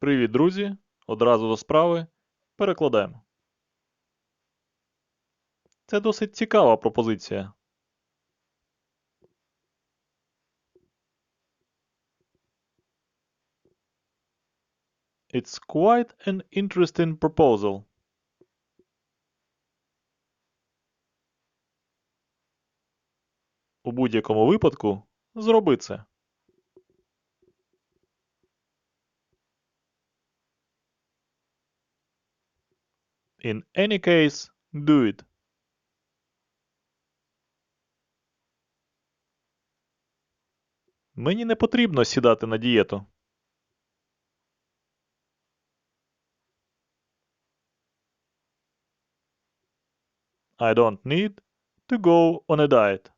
Привіт, друзі! Одразу до справи. Перекладаємо. Це досить цікава пропозиція. It's quite an interesting proposal. У будь-якому випадку зроби це. In any case, do it. Мені не потрібно сідати на дієту. I don't need to go on a diet.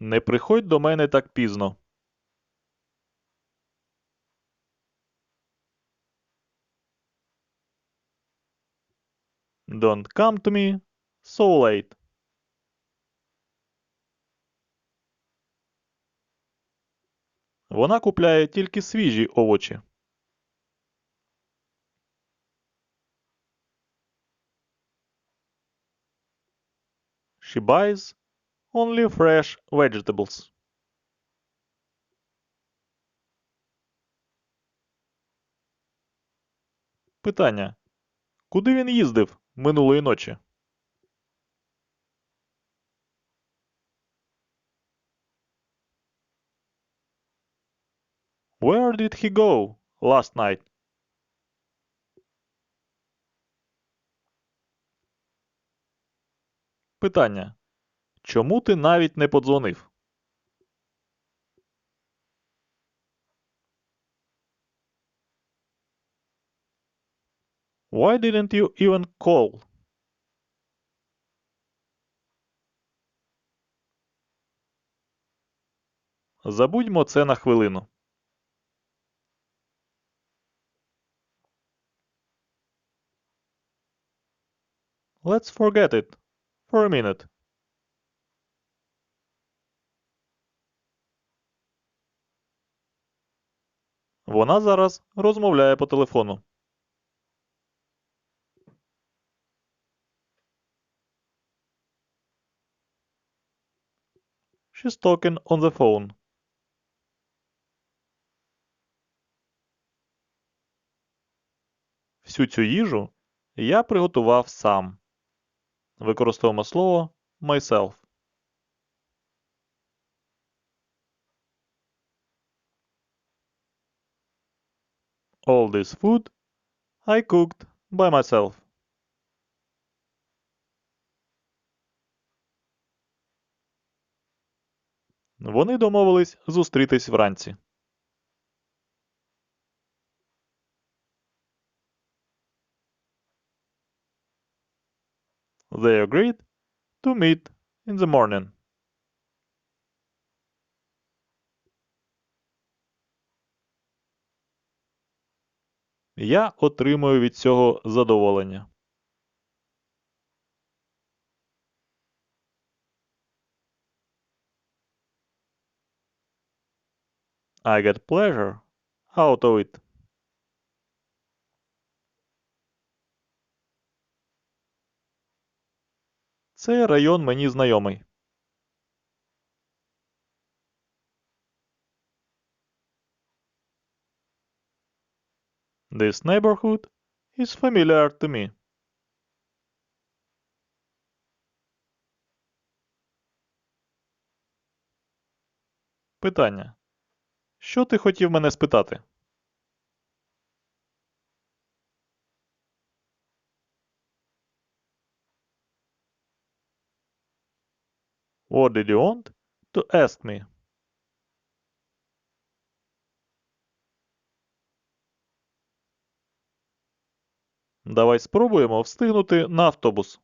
Не приходь до мене так пізно. Don't come to me so late. Вона купляє тільки свіжі овочі. She buys only fresh vegetables. Питання. Куди він їздив минулої ночі? Where did he go last night? Питання. Чому ти навіть не подзвонив? Why didn't you even call? Забудьмо це на хвилину. Let's forget it for a minute. Вона зараз розмовляє по телефону. She's talking on the phone. Всю цю їжу я приготував сам. Використовуємо слово myself. All this food I cooked by myself. Вони домовились зустрітись вранці. They agreed to meet in the morning. Я отримую від цього задоволення. I get pleasure out of it. Цей район мені знайомий. This neighborhood is familiar to me. Питання. Що ти хотів мене спитати? What did you want to ask me? Давай спробуємо встигнути на автобус.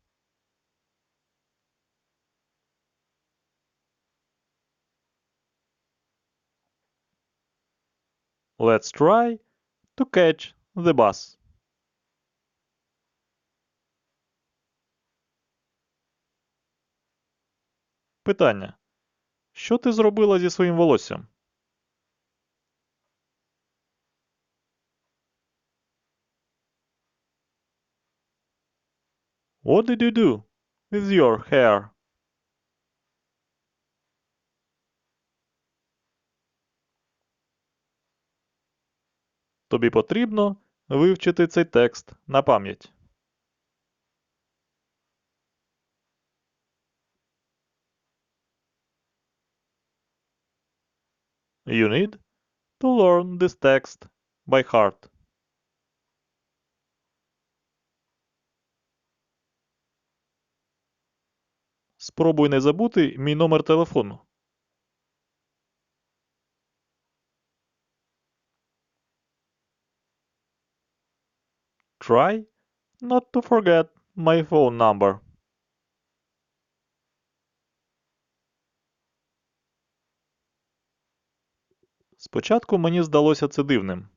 Let's try to catch the bus. Питання. Що ти зробила зі своїм волоссям? What did you do with your hair? Тобі потрібно вивчити цей текст на пам'ять. You need to learn this text by heart. Спробуй не забути мій номер телефону. Try not to forget my phone number. Спочатку мені здалося це дивним.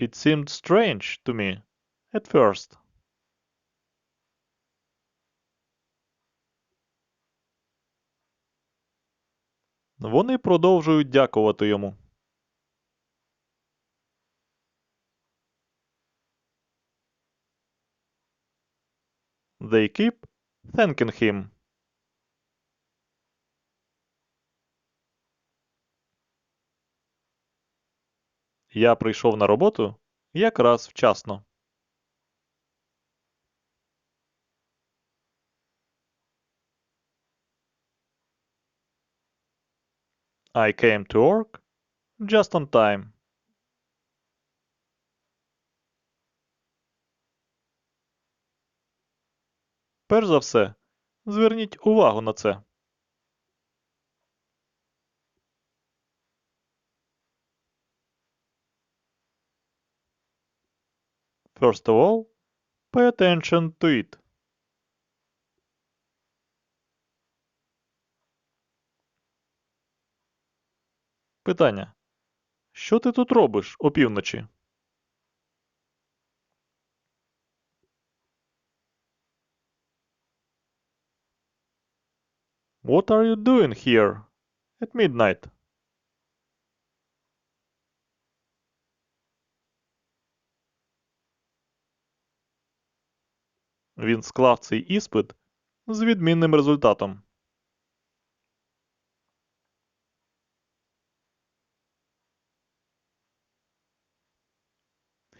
It seemed strange to me at first. Вони продовжують дякувати йому. They keep thanking him. Я прийшов на роботу якраз вчасно. I came to work just on time. Перш за все, зверніть увагу на це. First of all, pay attention to it. Питання. Що ти тут робиш опівночі? What are you doing here at midnight? Він склав цей іспит з відмінним результатом.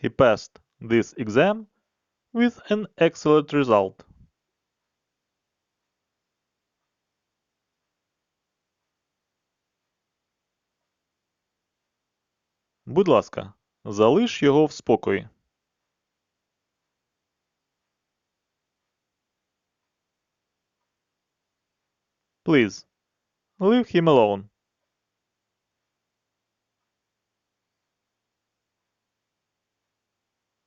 He passed this exam with an excellent result. Будь ласка, залиш його в спокої. Please, leave him alone.